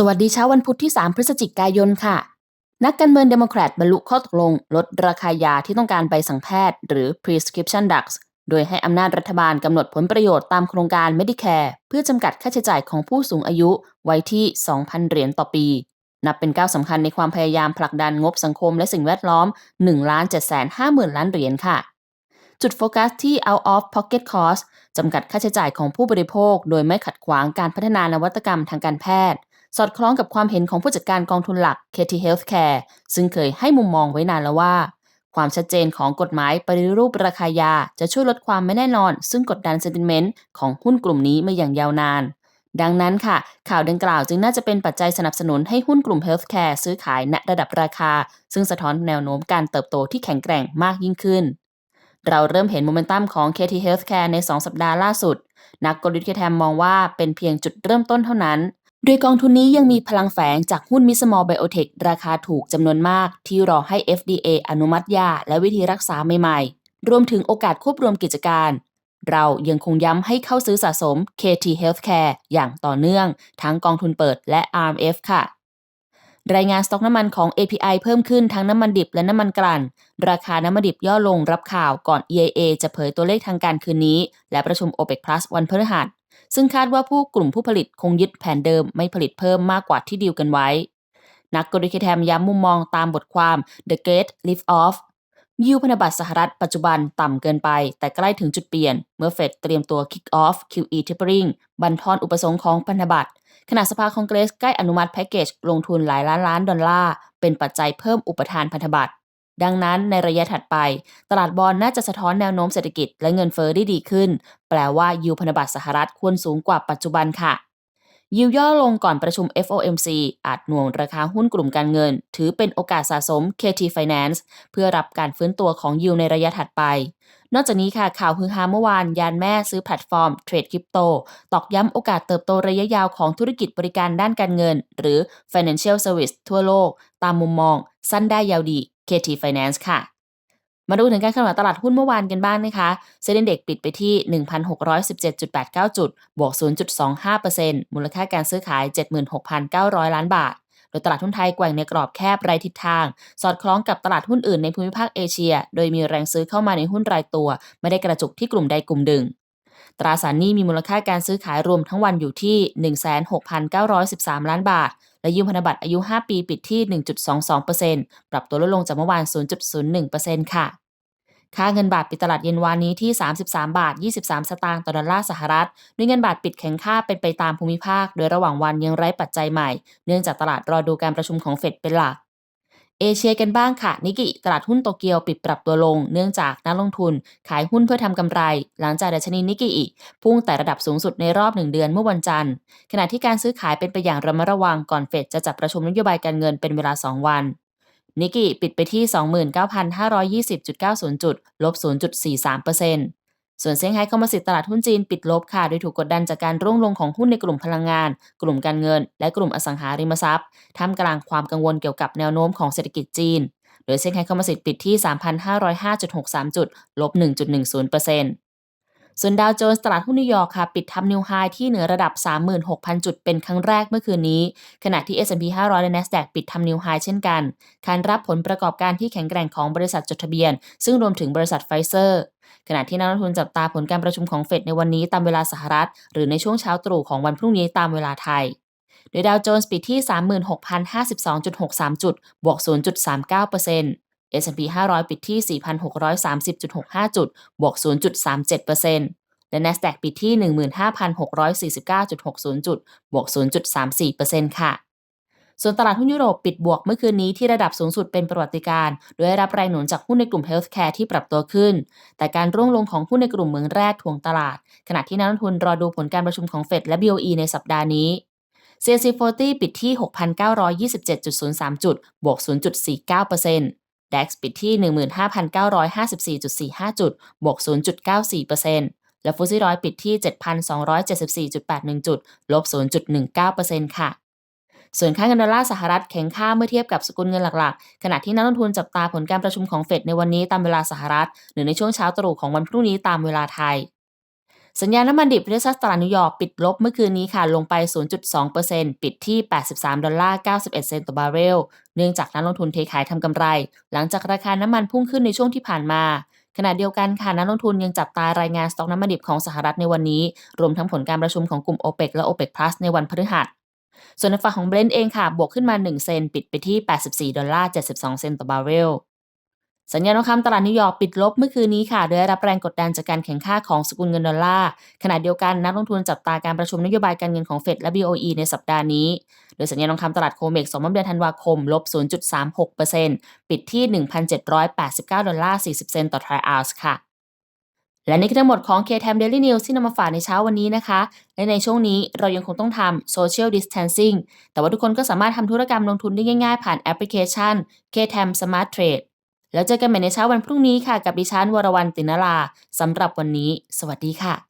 สวัสดีเช้าวันพุธที่ 3 พฤศจิกายนค่ะ นักการเมืองเดโมแครตบรรลุข้อตกลง ลดราคายาที่ต้องการใบสั่งแพทย์ หรือ prescription drugs โดยให้อำนาจรัฐบาลกำหนดผลประโยชน์ตามโครงการ Medicare เพื่อจำกัดค่าใช้จ่ายของผู้สูงอายุไว้ที่ 2,000 เหรียญต่อปี นับเป็นก้าวสำคัญในความพยายามผลักดันงบสังคมและสิ่งแวดล้อม1ล้าน7 5 0 0 0 0 ล้านเหรียญค่ะ จุดโฟกัสที่ out of pocket cost จำกัดค่าใช้จ่ายของผู้บริโภค โดยไม่ขัดขวางการพัฒนานวัตกรรมทางการแพทย์ สอดคล้องกับความเห็นของผู้จัดการกองทุนหลัก KT Healthcare ซึ่งเคยให้มุมมองไว้นานแล้วว่า ความชัดเจนของกฎหมายปฏิรูปราคายา จะช่วยลดความไม่แน่นอน ซึ่งกดดันเซนติเมนต์ของหุ้นกลุ่มนี้มาอย่างยาวนาน ดังนั้นค่ะ ข่าวดังกล่าวจึงน่าจะเป็นปัจจัยสนับสนุนให้หุ้นกลุ่ม Healthcare ซื้อขายณระดับราคา ซึ่งสะท้อนแนวโน้มการเติบโตที่แข็งแกร่งมากยิ่งขึ้นเราเริ่มเห็นโมเมนตัมของ KT Healthcare ใน 2 สัปดาห์ล่าสุด นักกลยุทธ์ KTM มองว่าเป็นเพียงจุดเริ่มต้นเท่านั้น โดยกองทุนนี้ยังมีพลังแฝงจากหุ้นมิสมอลไบโอเทคราคาถูกจำนวนมาก ที่รอให้ FDA อนุมัติยาและวิธีรักษาใหม่ๆ รวมถึงโอกาสควบรวมกิจการ เรายังคงย้ำให้เข้าซื้อสะสม KT Healthcare อย่างต่อเนื่อง ทั้งกองทุนเปิดและ RMF ค่ะ รายงานสต็อกน้ำมันของ API เพิ่มขึ้นทั้งน้ำมันดิบและน้ำมันกลั่น ราคาน้ำมันดิบย่อลงรับข่าวก่อน EIA จะเผยตัวเลขทางการคืนนี้ และประชุม OPEC Plus วันพฤหัส ซึ่งคาดว่าผู้กลุ่มผู้ผลิตคงยึดแผนเดิมไม่ผลิตเพิ่มมากกว่าที่ดีลกันไว้ นักกลยุทธ์แทมย้ำมุมมองตามบทความ The Great Lift Off ยิวพันธบัตรสหรัฐปัจจุบันต่ำเกินไป แต่ใกล้ถึงจุดเปลี่ยน เมื่อเฟดเตรียมตัว Kick Off QE Tapering บันทอนอุปสงค์ของพันธบัตรขณะสภาคองเกรสใกล้อนุมัติแพ็กเกจลงทุนหลายล้านล้านดอลลาร์เป็นปัจจัยเพิ่มอุปทานพันธบัตร ดังนั้นในระยะถัดไป ตลาดบอลน่าจะสะท้อนแนวโน้มเศรษฐกิจและเงินเฟอ้อได้ดีขึ้น แปลว่ายิวพันธบัตรสหรัฐควรสูงกว่าปัจจุบันค่ะยิวย่อลงก่อนประชุม FOMC อาจหน่วงราคาหุ้นกลุ่มการเงิน ถือเป็นโอกาสสะสม KT Finance เพื่อรับการฟื้นตัวของยิวในระยะถัดไป นอกจากนี้ค่ะข่าวฮือฮาเมื่อวาน ยานแม่ซื้อแพลตฟอร์มเทรดคริปโต ตอกย้ำโอกาสเติบโตระยะยาวของธุรกิจบริการด้านการเงิน หรือ Financial Service ทั่วโลก ตามมุมมอง สั้นได้ยาวดี KT Finance ค่ะมาดูถึงการเคลื่อนไหวตลาดหุ้นเมื่อวานกันบ้างนะคะ เซ็นเด็กปิดไปที่ 1,617.89 จุด บวก 0.25%มูลค่าการซื้อขาย 76,900 ล้านบาท โดยตลาดหุ้นไทยแกว่งในกรอบแคบไร้ทิศทาง สอดคล้องกับตลาดหุ้นอื่นในภูมิภาคเอเชีย โดยมีแรงซื้อเข้ามาในหุ้นรายตัว ไม่ได้กระจุกที่กลุ่มใดกลุ่มหนึ่ง ตราสารหนี้มีมูลค่าการซื้อขายรวมทั้งวันอยู่ที่ 16,913 ล้านบาท และยืมพันธบัตรอายุ 5 ปีปิดที่ 1.22%ปรับตัวลดลงจากเมื่อวาน 0.01%ค่ะ ค่าเงินบาทปิดตลาดเย็นวานนี้ที่ 33 บาท 23 สตางค์ต่อดอลลาร์สหรัฐด้วยเงินบาทปิดแข็งค่าเป็นไปตามภูมิภาค โดยระหว่างวันยังไร้ปัจจัยใหม่ เนื่องจากตลาดรอดูการประชุมของเฟดเป็นหลัก เอเชียกันบ้างค่ะ นิก i ตลาดหุ้นโตเกียวปิดปรับตัวลง เนื่องจากนักลงทุนขายหุ้นเพื่อทำกำไร หลังจากดัชนีนิก i พุ่งแต่ระดับสูงสุดในรอบหนึ่งเดือนเมื่อวันจันทร์ ขณะที่การซื้อขายเป็นไปอย่างระมัดระวังก่อนเฟดจะจัดประชุมนโยบายการเงินเป็นเวลา 2 วัน นิก i ปิดไปที่ 29,520.90 จุด ลบ 0.43% ส่วนเซี่ยงไฮ้คอมาสิตตลาดหุ้นจีนปิดลบค่ะ โดยถูกกดดันจากการร่วงลงของหุ้นในกลุ่มพลังงาน กลุ่มการเงิน และกลุ่มอสังหาริมทรัพย์ท่ามกลางความกังวลเกี่ยวกับแนวโน้มของเศรษฐกิจจีน โดยเซี่ยงไฮ้คอมาสิตปิดที่ 3,505.63 จุด ลบ 1.10% ส่วนดาวโจนส์ตลาดหุ้นนิวยอร์กค่ะ ปิดทำนิวไฮที่เหนือระดับ 36,000 จุดเป็นครั้งแรกเมื่อคืนนี้ ขณะที่ S&P 500 และ NASDAQ ปิดทำนิวไฮเช่นกันคานรับผลประกอบการที่แข็งแกร่งของบริษัทจดทะเบียน ซึ่งรวมถึงบริษัทไฟเซอร์ขณะที่นักลงทุนจับตาผลการประชุมของเฟดในวันนี้ตามเวลาสหรัฐ หรือในช่วงเช้าตรู่ของวันพรุ่งนี้ตามเวลาไทย โดยดาวโจนส์ปิดที่ 36,052.63 จุด บวก 0.39% S&P 500 ปิดที่ 4,630.65 จุด บวก 0.37%และ NASDAQ ปิดที่ 15,649.60 จุด บวก 0.34%ค่ะ ส่วนตลาดหุ้นยุโรปปิดบวกเมื่อคืนนี้ที่ระดับสูงสุดเป็นประวัติการ โดยได้รับแรงหนุนจากหุ้นในกลุ่ม Healthcare ที่ปรับตัวขึ้น แต่การร่วงลงของหุ้นในกลุ่มเมืองแรกถ่วงตลาด ขณะที่นักลงทุนรอดูผลการประชุมของเฟดและ BOE ในสัปดาห์นี้ CAC 40 ปิดที่ 6,927.03 จุด บวก 0.49% ดัคปิดที่ 15,954.45 จุด บวก 0.94%และฟุตซี่ร้อยปิดที่ 7,274.81 จุด ลบ 0.19%ค่ะส่วนค่าเงินดอลลาร์สหรัฐแข็งค่าเมื่อเทียบกับสกุลเงินหลักๆ ขณะที่นักลงทุนจับตาผลการประชุมของเฟดในวันนี้ตามเวลาสหรัฐ หรือในช่วงเช้าตรู่ของวันพรุ่งนี้ตามเวลาไทย สัญญาณน้ำมันดิบเทซัสตลาดนิวยอร์กปิดลบเมื่อคืนนี้ค่ะ ลงไป 0.2%ปิดที่ 83 ดอลลาร์ 91 เซนต์ต่อบาร์เรล เนื่องจากนักลงทุนเทขายทำกำไร หลังจากราคาน้ำมันพุ่งขึ้นในช่วงที่ผ่านมา ขณะเดียวกันค่ะนักลงทุนยังจับตารายงานสต็อกน้ำมันดิบของสหรัฐในวันนี้ รวมทั้งผลการประชุมของกลุ่ม OPEC และ OPEC Plus ในวันพฤหัสส่วนในฝั่งของเบรนท์เองค่ะ บวกขึ้นมา 1 เซนต์ปิดไปที่ 84 ดอลลาร์ 72 เซนต์ต่อบาร์เรล สัญญาณทองคำตลาดนิวยอร์กปิดลบเมื่อคืนนี้ค่ะ โดยได้รับแรงกดดันจากการแข่งข้าของสกุลเงินดอลลาร์ ขณะเดียวกันนักลงทุนจับตาการประชุมนโยบายการเงินของเฟดและ BOE ในสัปดาห์นี้ โดยสัญญาณทองคำตลาดโคเมกสองเดือนธันวาคม ลบ 0.36%ปิดที่ 1,789 ดอลลาร์ 40 เซนต์ต่อทรัลล์ค่ะ และนี่คือทั้งหมดของ K-Time Daily News ที่นำมาฝากในเช้าวันนี้นะคะ และในช่วงนี้เรายังคงต้องทำ Social Distancing แต่ว่าทุกคนก็สามารถทำธุรกรรมลงทุนได้ง่ายๆ ผ่านแอปพลิเคชัน K-Time Smart Trade แล้วเจอกันใหม่ในเช้าวันพรุ่งนี้ค่ะ กับดิฉันวรวรรณตินลาสำหรับวันนี้ สวัสดีค่ะ